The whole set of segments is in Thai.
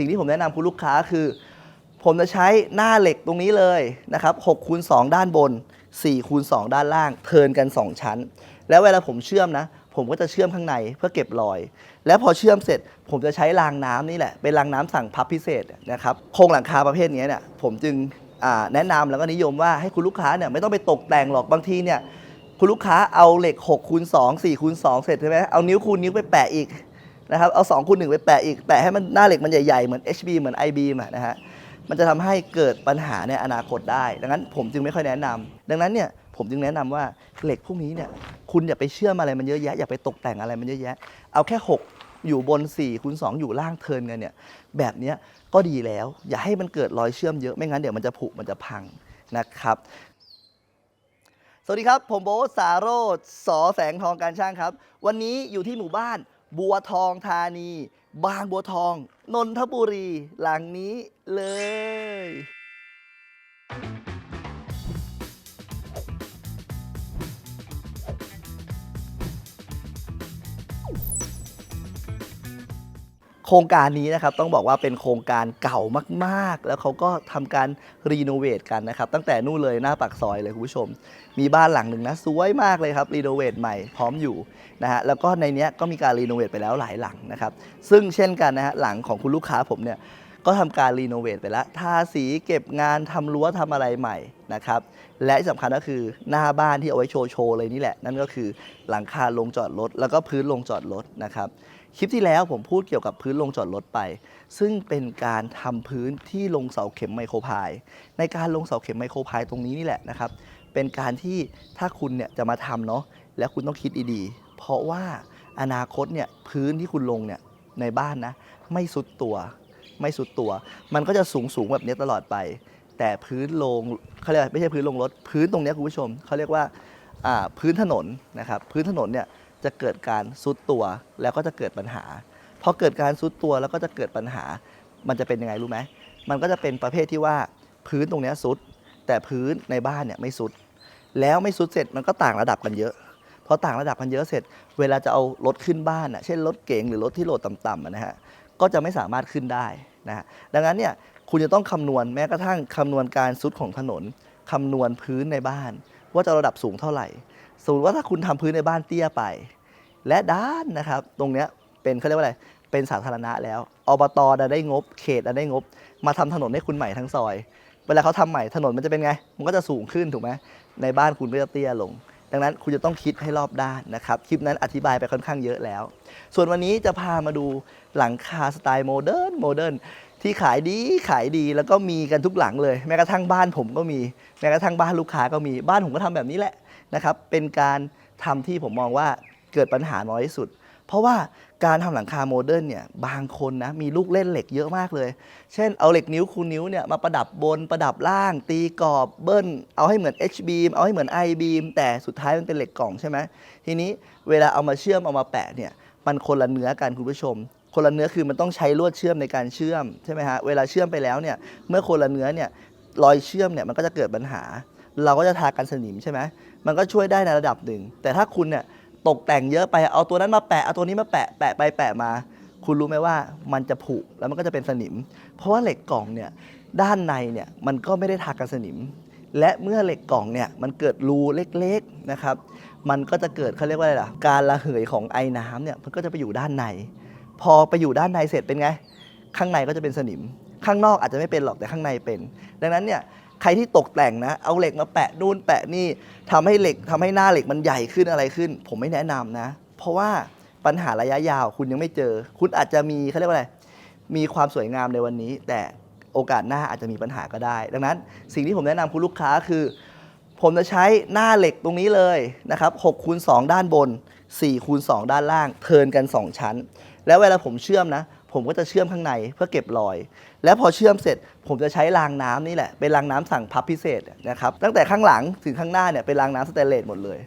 สิ่งที่ผมแนะนำคุณลูกค้าคือ ผมจะใช้หน้าเหล็กตรงนี้เลยนะครับ6คูณ2ด้านบน4คูณ2ด้านล่าง เทินกัน 2 ชั้น แล้วเวลาผมเชื่อมนะ ผมก็จะเชื่อมข้างในเพื่อเก็บรอย แล้วพอเชื่อมเสร็จ ผมจะใช้รางน้ำนี่แหละ เป็นรางน้ำสั่งพับพิเศษนะครับ โครงหลังคาประเภทนี้เนี่ยผมจึงแนะนำแล้วก็นิยมว่าให้คุณลูกค้าเนี่ยไม่ต้องไปตกแต่งหรอกบางทีเนี่ยคุณลูกค้าเอาเหล็ก6คูณ2 4คูณ2เสร็จใช่ไหมเอานิ้วคูณนิ้วไปแปะอีก นะครับเอา2คูณ1ไปแปะอีกแปะให้มันหน้าเหล็กมันใหญ่ๆ เหมือน HB เหมือน IB มานะฮะมันจะทำให้เกิดปัญหาในอนาคตได้ ดังนั้นผมจึงไม่ค่อยแนะนำดังนั้นเนี่ยผมจึงแนะนำว่าเหล็กพวกนี้เนี่ยคุณอย่าไปเชื่อมอะไรมันเยอะแยะอย่าไปตกแต่งอะไรมันเยอะแยะ เอาแค่ 6 อยู่บน4คูณ2อยู่ล่างเทินกันเนี่ยแบบนี้ก็ดีแล้ว อย่าให้มันเกิดรอยเชื่อมเยอะไม่งั้นเดี๋ยวมันจะผุมันจะพังนะครับ สวัสดีครับ ผมโบ๊ทสาโรธสอแสงทองการช่างครับ วันนี้อยู่ที่หมู่บ้าน บัวทองธานี บางบัวทอง นนทบุรี หลังนี้เลย ครงการนี้นะครับต้องบอกว่าเป็นโครงการเก่ามากๆ แล้วเขาก็ทำการรีโนเวทกันนะครับตั้งแต่นู่นเลยหน้าปากซอยเลยคุณผู้ชม มีบ้านหลังหนึ่งนะสวยมากเลยครับรีโนเวทใหม่พร้อมอยู่นะฮะแล้วก็ในนี้ก็มีการรีโนเวทไปแล้วหลายหลังนะครับซึ่งเช่นกันนะฮะหลังของคุณลูกค้าผมเนี่ยก็ทำการรีโนเวทไปแล้วทาสีเก็บงานทำรั้วทำอะไรใหม่นะครับและที่สำคัญก็คือหน้าบ้านที่เอาไว้โชว์โชว์เลยนี่แหละ นั่นก็คือหลังคาลงจอดรถแล้วก็พื้นลงจอดรถนะครับ คลิปที่แล้วผมพูดเกี่ยวกับพื้นลงจอดรถไป ซึ่งเป็นการทำพื้นที่ลงเสาเข็มไมโครพาย ในการลงเสาเข็มไมโครพายตรงนี้นี่แหละนะครับ เป็นการที่ถ้าคุณเนี่ยจะมาทำเนาะแล้วคุณต้องคิดดีๆ เพราะว่าอนาคตเนี่ยพื้นที่คุณลงเนี่ยในบ้านนะไม่สุดตัว ไม่สุดตัว มันก็จะสูงสูงๆแบบนี้ตลอดไป แต่พื้นลงเขาเรียกไม่ใช่พื้นลงรถ พื้นตรงนี้คุณผู้ชมเขาเรียกว่าพื้นถนนนะครับ พื้นถนนเนี่ย จะเกิดการซุดตัวแล้วก็จะเกิดปัญหาพอเกิดการซุดตัวแล้วก็จะเกิดปัญหา มันจะเป็นยังไงรู้ไหมมันก็จะเป็นประเภทที่ว่าพื้นตรงนี้ซุด แต่พื้นในบ้านเนี่ยไม่ซุด แล้วไม่ซุดเสร็จมันก็ต่างระดับกันเยอะพอต่างระดับกันเยอะเสร็จ เวลาจะเอารถขึ้นบ้านอะเช่นรถเก๋งหรือรถที่โหลดต่ำๆนะฮะก็จะไม่สามารถขึ้นได้นะฮะดังนั้นเนี่ยคุณจะต้องคำนวณแม้กระทั่งคำนวณการซุดของถนนคำนวณพื้นในบ้าน ว่าจะระดับสูงเท่าไหร่ สมมติว่าถ้าคุณทำพื้นในบ้านเตี้ยไป และด้านนะครับ ตรงเนี้ยเป็นเขาเรียกว่าอะไร เป็นสาธารณะแล้ว อบตจะได้งบ เขตได้งบ มาทำถนนให้คุณใหม่ทั้งซอย เวลาเขาทำใหม่ถนนมันจะเป็นไง มันก็จะสูงขึ้นถูกไหมในบ้านคุณก็จะเตี้ยลง ดังนั้นคุณจะต้องคิดให้รอบด้านนะครับ คลิปนั้นอธิบายไปค่อนข้างเยอะแล้ว ส่วนวันนี้จะพามาดูหลังคาสไตล์โมเดิร์นโมเดิร์นที่ขายดีขายดีแล้วก็มีกันทุกหลังเลย แม้กระทั่งบ้านผมก็มี แม้กระทั่งบ้านลูกค้าก็มีบ้านผมก็ทำแบบนี้แหละ นะครับ เป็นการทำที่ผมมองว่าเกิดปัญหาน้อยที่สุด เพราะว่าการทำหลังคาโมเดิร์นเนี่ยบางคนนะมีลูกเล่นเหล็กเยอะมากเลย เช่นเอาเหล็กนิ้วคูนิ้วเนี่ยมาประดับบนประดับล่าง ตีกรอบเบิ้ล เอาให้เหมือน H beam เอาให้เหมือน I beam แต่สุดท้ายมันเป็นเหล็กกล่องใช่ไหมทีนี้เวลาเอามาเชื่อมเอามาแปะเนี่ยมันคนละเนื้อกันคุณผู้ชม คนละเนื้อคือมันต้องใช้ลวดเชื่อมในการเชื่อมใช่ไหมฮะเวลาเชื่อมไปแล้วเนี่ยเมื่อคนละเนื้อเนี่ยรอยเชื่อมเนี่ยมันก็จะเกิดปัญหา เราก็จะทากันสนิมใช่ไหมมันก็ช่วยได้ในระดับหนึ่ง แต่ถ้าคุณเนี่ยตกแต่งเยอะไปเอาตัวนั้นมาแปะเอาตัวนี้มาแปะแปะไปแปะมา คุณรู้ไหมว่ามันจะผุแล้วมันก็จะเป็นสนิม เพราะว่าเหล็กกล่องเนี่ยด้านในเนี่ยมันก็ไม่ได้ทากันสนิม และเมื่อเหล็กกล่องเนี่ยมันเกิดรูเล็กๆนะครับ มันก็จะเกิดเขาเรียกว่าอะไรล่ะการระเหยของไอ้น้ำเนี่ยมันก็จะไปอยู่ด้านใน พอไปอยู่ด้านในเสร็จเป็นไง ข้างในก็จะเป็นสนิม ข้างนอกอาจจะไม่เป็นหรอกแต่ข้างในเป็น ดังนั้นเนี่ย ใครที่ตกแต่งนะ เอาเหล็กมาแปะนู่นแปะนี่ทำให้เหล็กทำให้หน้าเหล็กมันใหญ่ขึ้นอะไรขึ้น ผมไม่แนะนำนะ เพราะว่าปัญหาระยะยาวคุณยังไม่เจอ คุณอาจจะมีเขาเรียกว่าอะไร มีความสวยงามในวันนี้ แต่โอกาสหน้าอาจจะมีปัญหาก็ได้ ดังนั้น สิ่งที่ผมแนะนำคุณลูกค้าคือ ผมจะใช้หน้าเหล็กตรงนี้เลยนะครับ6คูณ2ด้านบน4คูณ2ด้านล่าง เทินกัน 2 ชั้น แล้วเวลาผมเชื่อมนะ ผมก็จะเชื่อมข้างในเพื่อเก็บรอย แล้วพอเชื่อมเสร็จ ผมจะใช้รางน้ำนี่แหละเป็นรางน้ำสั่งพับพิเศษนะครับตั้งแต่ข้างหลังถึงข้างหน้าเนี่ยเป็นรางน้ำสแตนเลสหมดเลย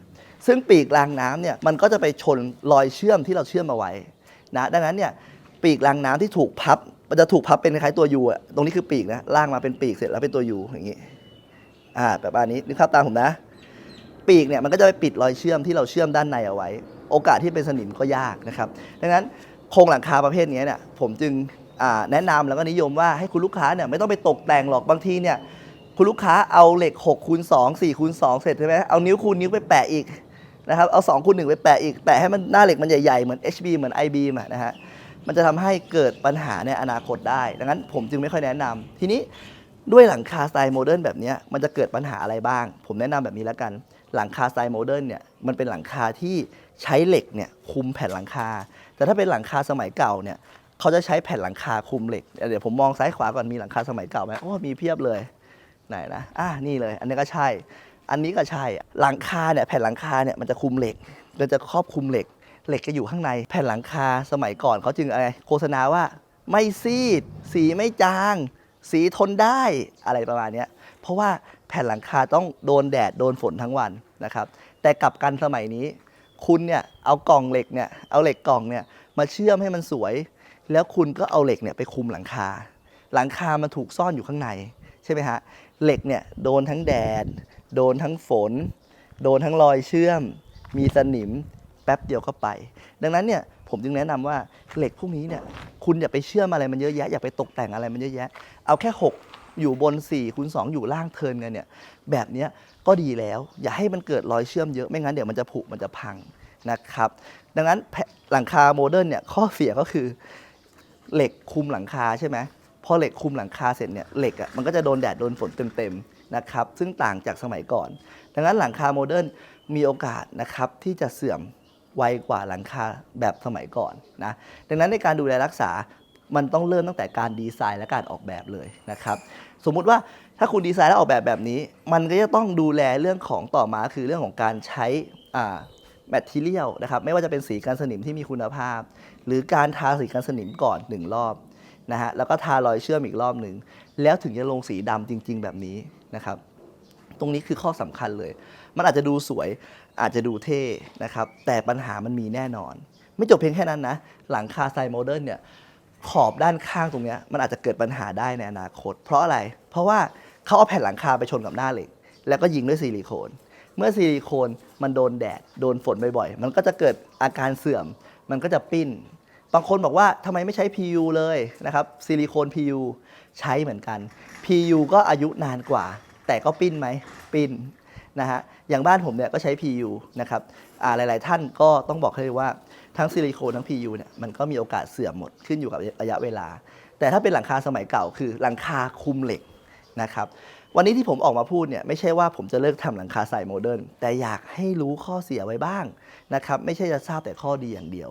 ซึ่งปีกรางน้ำเนี่ยมันก็จะไปชนรอยเชื่อมที่เราเชื่อมเอาไว้นะดังนั้นเนี่ยปีกรางน้ำที่ถูกพับมันจะถูกพับเป็นคล้ายตัวยูอะตรงนี้คือปีกนะล่างมาเป็นปีกเสร็จแล้วเป็นตัวยูอย่างนี้อ่าแบบอันนี้นึกภาพตามผมนะ ปีกเนี่ยมันก็จะไปปิดรอยเชื่อมที่เราเชื่อมด้านในเอาไว้ โอกาสที่เป็นสนิมก็ยากนะครับ ดังนั้น โครงหลังคาประเภทนี้เนี่ยผมจึงแนะนำแล้วก็นิยมว่าให้คุณลูกค้าเนี่ยไม่ต้องไปตกแต่งหรอกบางทีเนี่ยคุณลูกค้าเอาเหล็ก6คูณ2 4คูณ2เสร็จใช่ไหมเอานิ้วคูณนิ้วไปแปะอีกนะครับเอา2คูณ1ไปแปะอีก แปะให้มันหน้าเหล็กมันใหญ่ๆ เหมือน HB เหมือน IB อะนะฮะมันจะทำให้เกิดปัญหาในอนาคตได้ดังนั้นผมจึงไม่ค่อยแนะนำทีนี้ด้วยหลังคาสไตล์โมเดิร์นแบบนี้มันจะเกิดปัญหาอะไรบ้าง ผมแนะนำแบบนี้แล้วกัน หลังคาสไตล์โมเดิร์นเนี่ยมันเป็นหลังคาที่ใช้เหล็กเนี่ยคุมแผ่นหลังคา แต่ถ้าเป็นหลังคาสมัยเก่าเนี่ยเขาจะใช้แผ่นหลังคาคุมเหล็กเดี๋ยวผมมองซ้ายขวาก่อนมีหลังคาสมัยเก่าไหมโอ้มีเพียบเลยไหนนะอ่านี่เลย อันนี้ก็ใช่ อันนี้ก็ใช่หลังคาเนี่ยแผ่นหลังคาเนี่ยมันจะคุมเหล็กมันจะครอบคุมเหล็ก เหล็กจะอยู่ข้างในแผ่นหลังคาสมัยก่อนเขาจึงอะไรโฆษณาว่าไม่ซีด สีไม่จาง สีทนได้อะไรประมาณนี้เพราะว่า ผ่นหลังคาต้องโดนแดดโดนฝนทั้งวันนะครับ แต่กลับกันสมัยนี้ คุณเนี่ยเอากล่องเหล็กเนี่ยเอาเหล็กกล่องเนี่ยมาเชื่อมให้มันสวย แล้วคุณก็เอาเหล็กเนี่ยไปคุมหลังคา หลังคามันถูกซ่อนอยู่ข้างในใช่ไหมฮะเหล็กเนี่ยโดนทั้งแดด โดนทั้งฝน โดนทั้งรอยเชื่อม มีสนิมแป๊บเดียวก็ไป ดังนั้นเนี่ยผมจึงแนะนำว่าเหล็กพวกนี้เนี่ยคุณอย่าไปเชื่อมอะไรมันเยอะแยะอย่าไปตกแต่งอะไรมันเยอะแยะ เอาแค่ 6 อยู่บน4คูณ2อยู่ล่างเทินกันเนี่ยแบบนี้ก็ดีแล้ว อย่าให้มันเกิดรอยเชื่อมเยอะไม่งั้นเดี๋ยวมันจะผุมันจะพังนะครับ ดังนั้นแผ่นหลังคาโมเดิร์นเนี่ยข้อเสียก็คือเหล็กคุมหลังคาใช่ไหมพอเหล็กคุมหลังคาเสร็จเนี่ยเหล็กอะมันก็จะโดนแดดโดนฝนเต็มๆนะครับซึ่งต่างจากสมัยก่อน ดังนั้นหลังคาโมเดิร์นมีโอกาสนะครับที่จะเสื่อมไวกว่าหลังคาแบบสมัยก่อนนะดังนั้นในการดูแลรักษา มันต้องเริ่มตั้งแต่การดีไซน์และการออกแบบเลยนะครับ สมมุติว่าถ้าคุณดีไซน์และออกแบบแบบนี้ มันก็จะต้องดูแลเรื่องของต่อมาคือเรื่องของการใช้อ่าแมทเทียลนะครับไม่ว่าจะเป็นสีกันสนิมที่มีคุณภาพ หรือการทาสีกันสนิมก่อนหนึ่งรอบนะฮะแล้วก็ทารอยเชื่อมอีกรอบหนึ่งแล้วถึงจะลงสีดำจริง ๆ แบบนี้นะครับ ตรงนี้คือข้อสำคัญเลย มันอาจจะดูสวยอาจจะดูเท่นะครับแต่ปัญหามันมีแน่นอน ไม่จบเพียงแค่นั้นนะ หลังคาไซโมเดิร์นเนี่ย ขอบด้านข้างตรงเนี้ยมันอาจจะเกิดปัญหาได้ในอนาคต เพราะอะไร เพราะว่าเขาเอาแผ่นหลังคาไปชนกับหน้าเหล็ก แล้วก็ยิงด้วยซิลิโคน เมื่อซิลิโคนมันโดนแดด โดนฝนบ่อยๆ มันก็จะเกิดอาการเสื่อม มันก็จะปิ้น บางคนบอกว่าทำไมไม่ใช้ PU เลยนะครับซิลิโคน PU ใช้เหมือนกัน PU ก็อายุนานกว่า แต่ก็ปิ้นไหมปิ้นนะฮะอย่างบ้านผมเนี่ยก็ใช้ PU นะครับหลายๆท่านก็ต้องบอกให้เลยว่า ทั้งซิลิโคนทั้ง PU เนี่ยมันก็มีโอกาสเสื่อมหมดขึ้นอยู่กับระยะเวลา แต่ถ้าเป็นหลังคาสมัยเก่าคือหลังคาคุมเหล็กนะครับวันนี้ที่ผมออกมาพูดเนี่ยไม่ใช่ว่าผมจะเลิกทำหลังคาใส่โมเดิร์นแต่อยากให้รู้ข้อเสียไว้บ้างนะครับไม่ใช่จะทราบแต่ข้อดีอย่างเดียว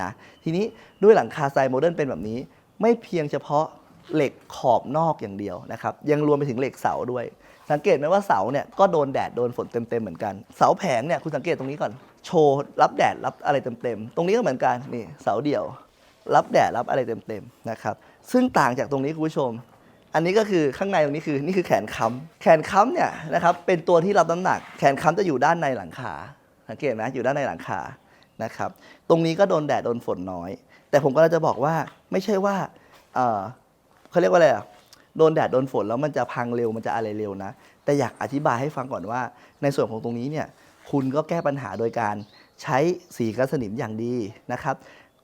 นะทีนี้ด้วยหลังคาใส่โมเดิร์นเป็นแบบนี้ ไม่เพียงเฉพาะเหล็กขอบนอกอย่างเดียวนะครับยังรวมไปถึงเหล็กเสาด้วย สังเกตไหมว่าเสาเนี่ยก็โดนแดดโดนฝนเต็มๆเหมือนกัน เสาแผงเนี่ยคุณสังเกตตรงนี้ก่อน โชว์รับแดดรับอะไรเต็มๆ ตรงนี้ก็เหมือนกันนี่เสาเดี่ยว รับแดดรับอะไรเต็มๆนะครับซึ่งต่างจากตรงนี้คุณผู้ชม อันนี้ก็คือข้างในตรงนี้คือนี่คือแขนค้ำแขนค้ำเนี่ยนะครับเป็นตัวที่รับน้ำหนัก แขนค้ำจะอยู่ด้านในหลังคาสังเกตไหมอยู่ด้านในหลังคานะครับตรงนี้ก็โดนแดดโดนฝนน้อย แต่ผมก็จะบอกว่าไม่ใช่ว่าเออเขาเรียกว่าอะไรอะโดนแดดโดนฝนแล้วมันจะพังเร็วมันจะอะไรเร็วนะ แต่อยากอธิบายให้ฟังก่อนว่า ในส่วนของตรงนี้เนี่ย คุณก็แก้ปัญหาโดยการใช้สีกันสนิมอย่างดีนะครับ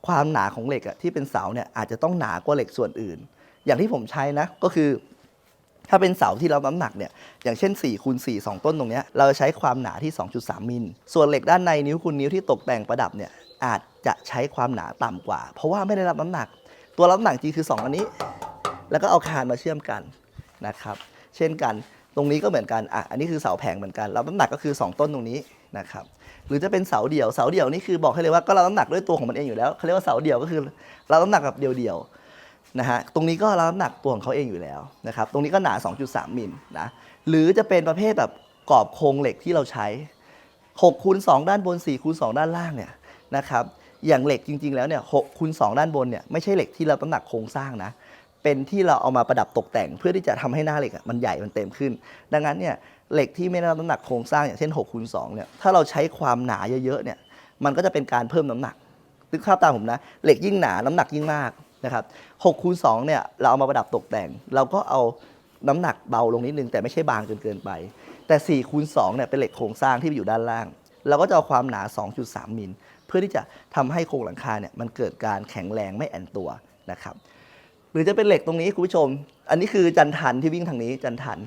ความหนาของเหล็กที่เป็นเสาเนี่ยอาจจะต้องหนากว่าเหล็กส่วนอื่น อย่างที่ผมใช้นะก็คือ ถ้าเป็นเสาที่เรับน้ำหนักเนี่ยอย่างเช่น4คูณ4 2 ต้นตรงเนี้ยเราจะใช้ความหนาที่ 2.3 มิล ส่วนเหล็กด้านในนิ้วคูณนิ้วที่ตกแต่งประดับเนี่ยอาจจะใช้ความหนาต่ำกว่า เพราะว่าไม่ได้รับน้ำหนัก ตัวรับน้ำหนักจริงคือ 2 อันนี้ แล้วก็เอาคานมาเชื่อมกันนะครับ เช่นกัน ตรงนี้ก็เหมือนกันอะอันนี้คือเสาแผงเหมือนกันรับน้ำหนักก็คือ 2 ต้นตรงนี้นะครับหรือจะเป็นเสาเดี่ยวเสาเดี่ยวนี่คือบอกให้เลยว่าก็รับน้ำหนักด้วยตัวของมันเองอยู่แล้วเขาเรียกว่าเสาเดี่ยวก็คือรับน้ำหนักแบบเดี่ยวๆนะฮะตรงนี้ก็รับน้ำหนักตัวของเขาเองอยู่แล้วนะครับตรงนี้ก็หนา 2.3 มิลนะหรือจะเป็นประเภทแบบกรอบโครงเหล็กที่เราใช้6คูณ2ด้านบน4คูณ2ด้านล่างเนี่ยนะครับอย่างเหล็กจริง ๆ แล้วเนี่ย6คูณ2ด้านบนเนี่ยไม่ใช่เหล็กที่รับน้ำหนักโครงสร้างนะ เป็นที่เราเอามาประดับตกแต่ง เพื่อที่จะทำให้หน้าเหล็กมันใหญ่มันเต็มขึ้น ดังนั้นเนี่ยเหล็กที่ไม่ได้รับน้ำหนักโครงสร้างอย่างเช่น6คูณ2เนี่ยถ้าเราใช้ความหนาเยอะๆเนี่ยมันก็จะเป็นการเพิ่มน้ำหนักนึกภาพตามผมนะเหล็กยิ่งหนาน้ำหนักยิ่งมากนะครับ6คูณ2เนี่ยเราเอามาประดับตกแต่ง เราก็เอาน้ำหนักเบาลงนิดนึงแต่ไม่ใช่บางจนเกินไป แต่4คูณ2เนี่ยเป็นเหล็กโครงสร้างที่อยู่ด้านล่าง เราก็จะเอาความหนา 2.3 มิล เพื่อที่จะทำให้โครงหลังคาเนี่ยมันเกิดการแข็งแรงไม่แอนตัวนะครับ หรือจะเป็นเหล็กตรงนี้คุณผู้ชม อันนี้คือจันทันที่วิ่งทางนี้จันทัน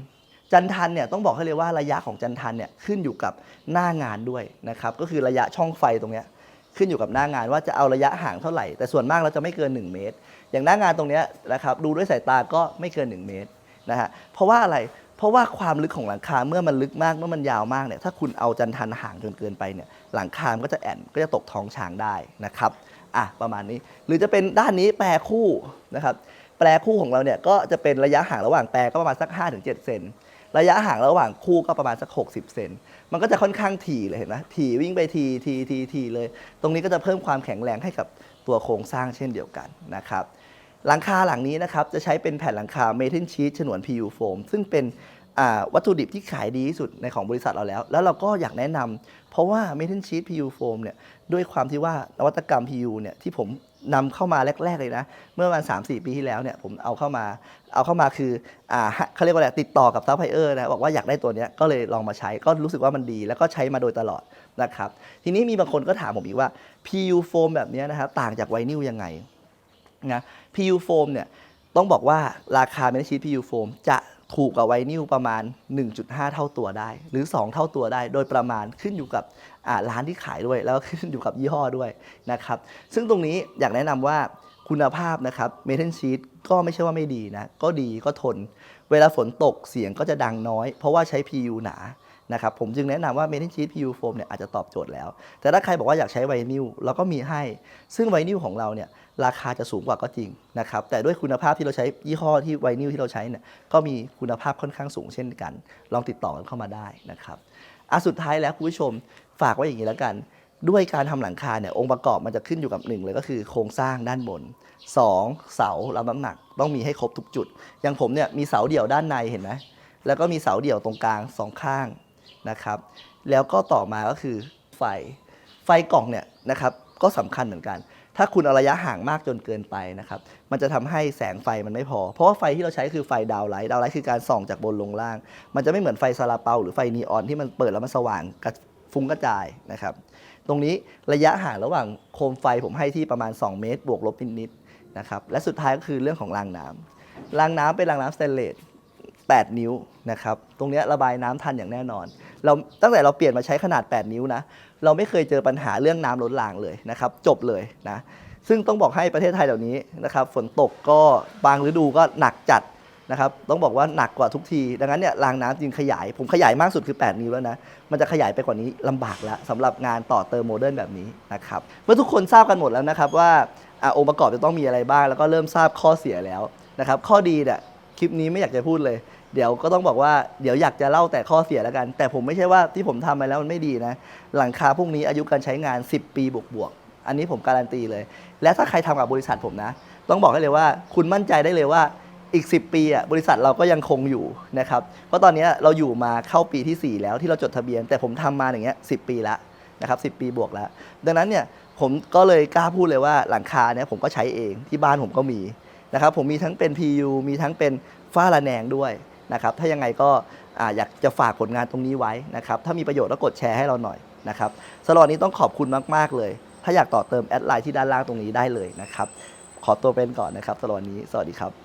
จันทันเนี่ยต้องบอกให้เลยว่าระยะของจันทันเนี่ยขึ้นอยู่กับหน้างานด้วยนะครับ ก็คือระยะช่องไฟตรงเนี้ยขึ้นอยู่กับหน้างานว่าจะเอาระยะห่างเท่าไหร่ แต่ส่วนมากเราจะไม่เกิน 1 เมตร อย่างหน้างานตรงนี้นะครับดูด้วยสายตาก็ไม่เกิน 1 เมตรนะฮะเพราะว่าอะไรเพราะว่าความลึกของหลังคาเมื่อมันลึกมากเมื่อมันยาวมากเนี่ยถ้าคุณเอาจันทันห่างจนเกินไปเนี่ยหลังคามันก็จะแอนก็จะตกท้องช้างได้นะครับอะประมาณนี้ หรือจะเป็นด้านนี้แปรคู่นะครับ แปรคู่ของเราเนี่ยก็จะเป็นระยะห่างระหว่างแปรก็ประมาณสัก 5-7 เซนระยะห่างระหว่างคู่ก็ประมาณสัก 60 เซน มันก็จะค่อนข้างถี่เลยเห็นไหมถี่วิ่งไปทีทีทีทีเลย ตรงนี้ก็จะเพิ่มความแข็งแรงให้กับตัวโครงสร้างเช่นเดียวกันนะครับ หลังคาหลังนี้นะครับจะใช้เป็นแผ่นหลังคาเมทัลชี t ฉนวน PU foam ซึ่งเป็นวัตถุดิบที่ขายดีที่สุดในของบริษัทเราแล้ว แล้วเราก็อยากแนะนำเพราะว่าเมทัลชี t PU foam เนี่ยด้วยความที่ว่านวัตกรรม PU เนี่ยที่ผม นำเข้ามาแรก ๆ เลยนะ เมื่อประมาณ3-4ปีที่แล้วเนี่ยผมเอาเข้ามาเอาเข้ามาคืออ่าเขาเรียกว่าอะไรติดต่อกับซัพพลายเออร์นะบอกว่าอยากได้ตัวเนี้ยก็เลยลองมาใช้ก็รู้สึกว่ามันดี แล้วก็ใช้มาโดยตลอดนะครับ ทีนี้มีบางคนก็ถามผมอีกว่า PU foam แบบนี้นะครับต่างจากไวนิลยังไงนะ PU foam เนี่ยต้องบอกว่าราคาเมทัลชีท PU foam จะถูกกว่าไวนิลประมาณ 1.5 เท่าตัวได้ หรือ 2 เท่าตัวได้ โดยประมาณขึ้นอยู่กับ ร้านที่ขายด้วยแล้วขึ้นอยู่กับยี่ห้อด้วยนะครับซึ่งตรงนี้อยากแนะนำว่าคุณภาพนะครับเมทัลชีตก็ไม่ใช่ว่าไม่ดีนะ ก็ดีก็ทน เวลาฝนตกเสียงก็จะดังน้อย เพราะว่าใช้ PU หนา นะครับผมจึงแนะนำว่า m a ม e นชี t PU foam เนี่ยอาจจะตอบโจทย์แล้ว แต่ถ้าใครบอกว่าอยากใช้ไวนิลเราก็มีให้ ซึ่งไวนิลของเราเนี่ยราคาจะสูงกว่าก็จริงนะครับแต่ด้วยคุณภาพที่เราใช้ยี่ห้อที่ไวนิลที่เราใช้เนี่ยก็มีคุณภาพค่อนข้างสูงเช่นกัน ลองติดต่อกันเข้ามาได้นะครับอะสุดท้ายแล้วคุณผู้ชมฝากไว้อย่างนี้แล้วกันด้วยการทำหลังคาเนี่ยองค์ประกอบมันจะขึ้นอยู่กับหนึ่งเลยก็คือโครงสร้างด้านบนสองเสารับน้ำหนักต้องมีให้ครบทุกจุด อย่างผมเนี่ยมีเสาเดี่ยวด้านในเห็นไหมแล้วก็มีเสาเดี่ยวตรงกลางสองข้าง นะครับ แล้วก็ต่อมาก็คือไฟ ไฟกล่องเนี่ยนะครับก็สำคัญเหมือนกัน ถ้าคุณเอาระยะห่างมากจนเกินไปนะครับ มันจะทำให้แสงไฟมันไม่พอ เพราะว่าไฟที่เราใช้คือไฟดาวไลท์ ดาวไลท์คือการส่องจากบนลงล่าง มันจะไม่เหมือนไฟซาลาเปาหรือไฟนีออนที่มันเปิดแล้วมันสว่างกระฟุ้งกระจายนะครับ ตรงนี้ระยะห่างระหว่างโคมไฟผมให้ที่ประมาณ 2 เมตร บวกลบนิดๆนะครับ และสุดท้ายก็คือเรื่องของรางน้ำรางน้ำเป็นรางน้ำสเตนเลส 8 นิ้วนะครับตรงนี้ระบายน้ำทันอย่างแน่นอน เราตั้งแต่เราเปลี่ยนมาใช้ขนาด 8 นิ้วนะเราไม่เคยเจอปัญหาเรื่องน้ำล้นหลางเลยนะครับ จบเลยนะซึ่งต้องบอกให้ประเทศไทยเดี๋ยวนี้นะครับฝนตกก็บางฤดูก็หนักจัดนะครับต้องบอกว่าหนักกว่าทุกที ดังนั้นเนี่ยรางน้ำจึงขยาย ผมขยายมากสุดคือ 8 นิ้วแล้วนะมันจะขยายไปกว่านี้ลำบากแล้วสำหรับงานต่อเติมโมเดิร์นแบบนี้นะครับเมื่อทุกคนทราบกันหมดแล้วนะครับว่าองค์ประกอบจะต้องมีอะไรบ้าง แล้วก็เริ่มทราบข้อเสียแล้วนะครับข้อดีเนี่ย คลิปนี้ไม่อยากจะพูดเลย เดี๋ยวก็ต้องบอกว่าเดี๋ยวอยากจะเล่าแต่ข้อเสียแล้วกัน แต่ผมไม่ใช่ว่าที่ผมทำมาแล้วมันไม่ดีนะ หลังคาพวกนี้อายุการใช้งาน 10 ปีบวกๆอันนี้ผมการันตีเลย และถ้าใครทำกับบริษัทผมนะ ต้องบอกให้เลยว่าคุณมั่นใจได้เลยว่าอีก 10 ปีอะบริษัทเราก็ยังคงอยู่นะครับ เพราะตอนนี้เราอยู่มาเข้าปีที่ 4 แล้วที่เราจดทะเบียน แต่ผมทำมาอย่างเงี้ยสิปีละนะครับ10ปีบวกแล้ว ดังนั้นเนี่ยผมก็เลยกล้าพูดเลยว่าหลังคาเนี่ยผมก็ใช้เองที่บ้านผมก็มี นะครับผมมีทั้งเป็น PU มีทั้งเป็นฝ้าระแนงด้วยนะครับถ้ายังไงก็ออยากจะฝากผลงานตรงนี้ไว้นะครับถ้ามีประโยชน์ก็กดแชร์ให้เราหน่อยนะครับสลอดนี้ต้องขอบคุณมาก ๆ เลย ถ้าอยากต่อเติมแอดไลน์ที่ด้านล่างตรงนี้ได้เลยนะครับขอตัวเป็นก่อนนะครับสลอดนี้สวัสดีครับ